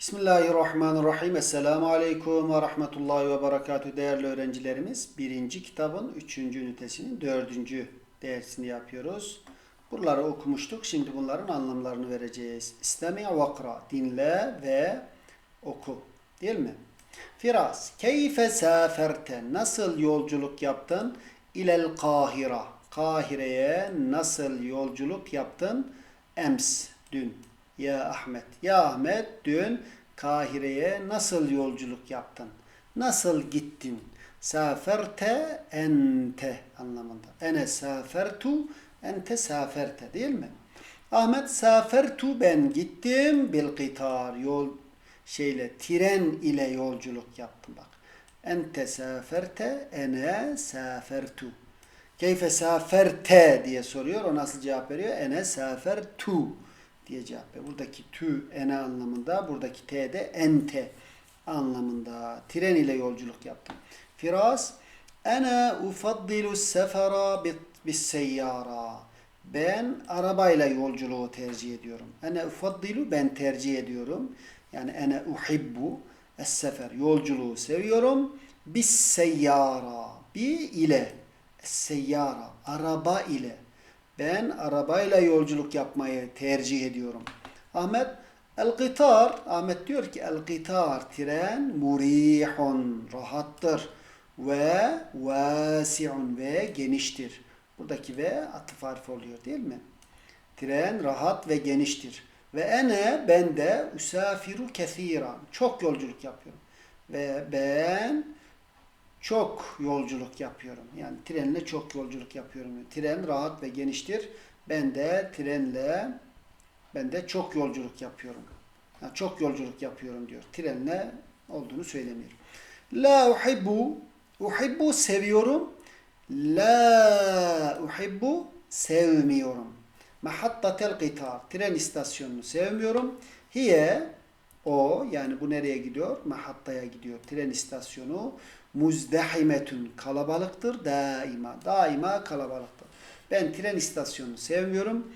Bismillahirrahmanirrahim. Esselamu Aleyküm ve Rahmetullahi ve Berekatü değerli öğrencilerimiz. Birinci kitabın üçüncü ünitesinin dördüncü dersini yapıyoruz. Buraları okumuştuk. Şimdi bunların anlamlarını vereceğiz. İstemi vakra. Dinle ve oku. Değil mi? Firas. Keyfe saferte. Nasıl yolculuk yaptın? İlel Kahira. Kahire'ye nasıl yolculuk yaptın? Ems. Dün. Ya Ahmet. Ya Ahmet dün Kahire'ye nasıl yolculuk yaptın? Nasıl gittin? Saferte ente anlamında. Ene safertu ente saferte değil mi? Ahmet safertu ben gittim bil kitar yol şeyle tren ile yolculuk yaptım bak. Ente saferte ene safertu. Keyfe saferte diye soruyor. O nasıl cevap veriyor? Ene safertu diye cevap veriyor. Buradaki tü ene anlamında, buradaki te de ente anlamında. Tren ile yolculuk yaptım. Firas Ene ufaddilu sefera bis seyyara. Ben arabayla yolculuğu tercih ediyorum. Ene ufaddilu ben tercih ediyorum. Yani ene uhibbu es sefer yolculuğu seviyorum. Bis seyyara bi ile es seyyara araba ile ben arabayla yolculuk yapmayı tercih ediyorum. Ahmet El-Gitar Ahmet diyor ki El-Gitar tren murihun rahattır ve vasi'un ve geniştir. Buradaki ve atıf harfi oluyor değil mi? Tren rahat ve geniştir. Ve ene ben de usafiru kethiran. Çok yolculuk yapıyorum. Ve ben çok yolculuk yapıyorum. Yani trenle çok yolculuk yapıyorum. Tren rahat ve geniştir. Ben de trenle ben de çok yolculuk yapıyorum. Yani çok yolculuk yapıyorum diyor. Trenle olduğunu söylemiyor. La uhibbu uhibbu seviyorum. La uhibbu sevmiyorum. Mahattatel qitar tren istasyonunu sevmiyorum. Hiye o yani bu nereye gidiyor? Mahattaya gidiyor. Tren istasyonu muzdahimetun kalabalıktır daima. Daima kalabalıktır. Ben tren istasyonunu sevmiyorum.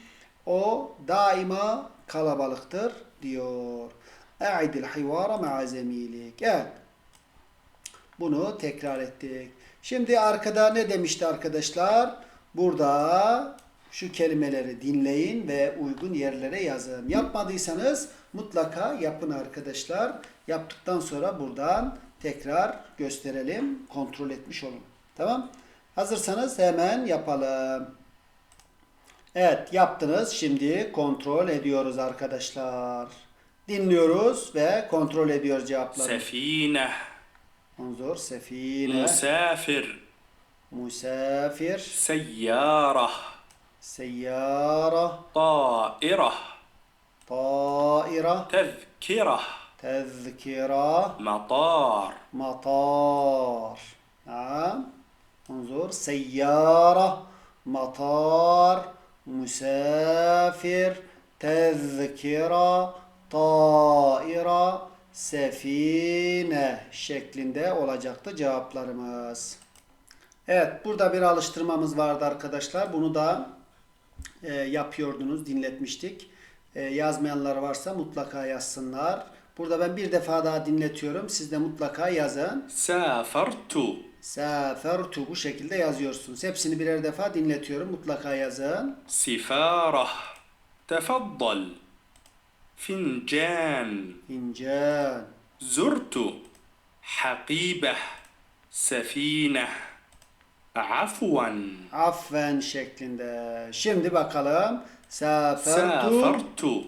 O daima kalabalıktır diyor. E'idil hivara ma'a zemilik. Evet. Bunu tekrar ettik. Şimdi arkada ne demişti arkadaşlar? Burada şu kelimeleri dinleyin ve uygun yerlere yazın. Yapmadıysanız mutlaka yapın arkadaşlar. Yaptıktan sonra buradan tekrar gösterelim. Kontrol etmiş olun. Tamam. Hazırsanız hemen yapalım. Evet yaptınız. Şimdi kontrol ediyoruz arkadaşlar. Dinliyoruz ve kontrol ediyoruz cevapları. Sefine. Onzor sefine. Musafir. Musafir. Seyyara. Seyyara. Taira. Taira. Tezkira. تذكرة tezkira, مطار matar. Tamam. Unzur, seyyara, matar, musafir, tezkira, taira, sefine şeklinde olacaktı cevaplarımız. Evet, burada bir alıştırmamız vardı arkadaşlar. Bunu da e, yapıyordunuz, dinletmiştik. E, yazmayanlar varsa mutlaka yazsınlar. Burada ben bir defa daha dinletiyorum. Siz de mutlaka yazın. Safertu. Safertu bu şekilde yazıyorsunuz. Hepsini birer defa dinletiyorum. Mutlaka yazın. Sifarah. Tefaddal. Fincan. Fincan. Zurtu. Hakibeh. Sefineh. Afwan. Afwan şeklinde. Şimdi bakalım. Safertu. Safertu.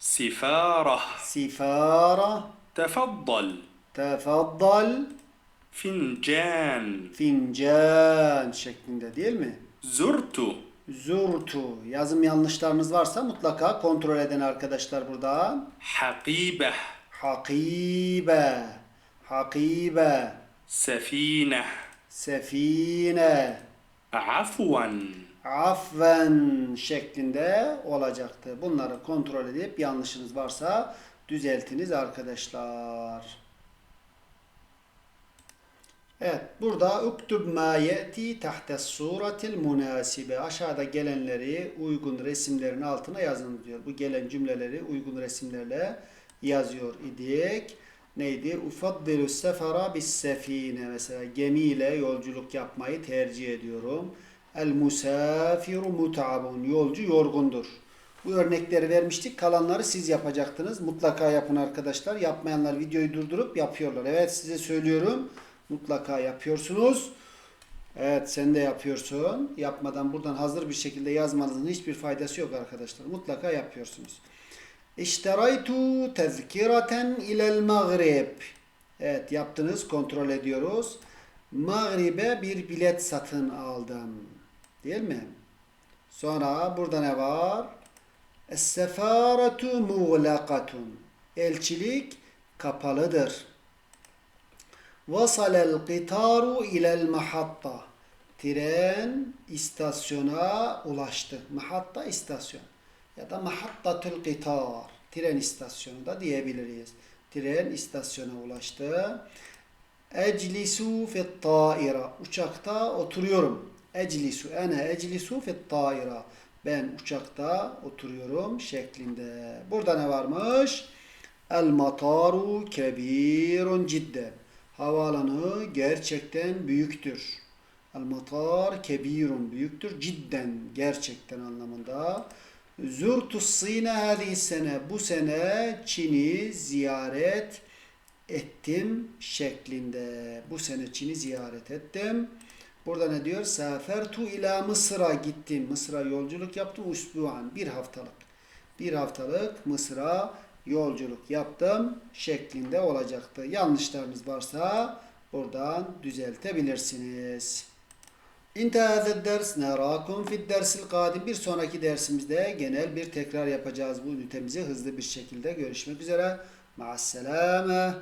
سفارة Sifara. تفضل Tefaddal. فنجان Fincan şeklinde değil mi? زرت Zurtu. Yazım yanlışlarınız varsa mutlaka kontrol edin arkadaşlar burada. حقيبة Hakibe. Hakibe. سفينة Sefine. Afwan. Afven şeklinde olacaktı. Bunları kontrol edip yanlışınız varsa düzeltiniz arkadaşlar. Evet burada üktüb ma yeti tahta suratil münasibe. Aşağıda gelenleri uygun resimlerin altına yazın diyor. Bu gelen cümleleri uygun resimlerle yazıyor idik. Neydi? Ufaddilu sefera bis sefine. Mesela gemiyle yolculuk yapmayı tercih ediyorum. El musafiru mut'abun. Yolcu yorgundur. Bu örnekleri vermiştik. Kalanları siz yapacaktınız. Mutlaka yapın arkadaşlar. Yapmayanlar videoyu durdurup yapıyorlar. Evet size söylüyorum. Mutlaka yapıyorsunuz. Evet sen de yapıyorsun. Yapmadan buradan hazır bir şekilde yazmanızın hiçbir faydası yok arkadaşlar. Mutlaka yapıyorsunuz. İşteraytu tezkireten ilel mağrib. Evet yaptınız kontrol ediyoruz. Mağrib'e bir bilet satın aldım. Değil mi? Sonra burada ne var? Es-sefaretu muğlakatun. Elçilik kapalıdır. Vasalel qitaru ilel mahatta. Tren istasyona ulaştı. Mahatta istasyon. Ya da mahattatul qitar. Tren istasyonu da diyebiliriz. Tren istasyona ulaştı. Eclisu fit taira. Uçakta oturuyorum. Eclisu. Ene eclisu fit taira. Ben uçakta oturuyorum şeklinde. Burada ne varmış? El mataru kebirun cidden. Havaalanı gerçekten büyüktür. El matar kebirun büyüktür. Cidden gerçekten anlamında. Zurtu Sine hadi sene. Bu sene Çin'i ziyaret ettim şeklinde. Bu sene Çin'i ziyaret ettim. Burada ne diyor? Safertu ila Mısır'a gittim. Mısır'a yolculuk yaptım. Usbuan. Bir haftalık. Bir haftalık Mısır'a yolculuk yaptım şeklinde olacaktı. Yanlışlarınız varsa buradan düzeltebilirsiniz. İntihâzed ders nerâkum fid dersil kadim. Bir sonraki dersimizde genel bir tekrar yapacağız bu ünitemizi hızlı bir şekilde. Görüşmek üzere. Ma'asselâme.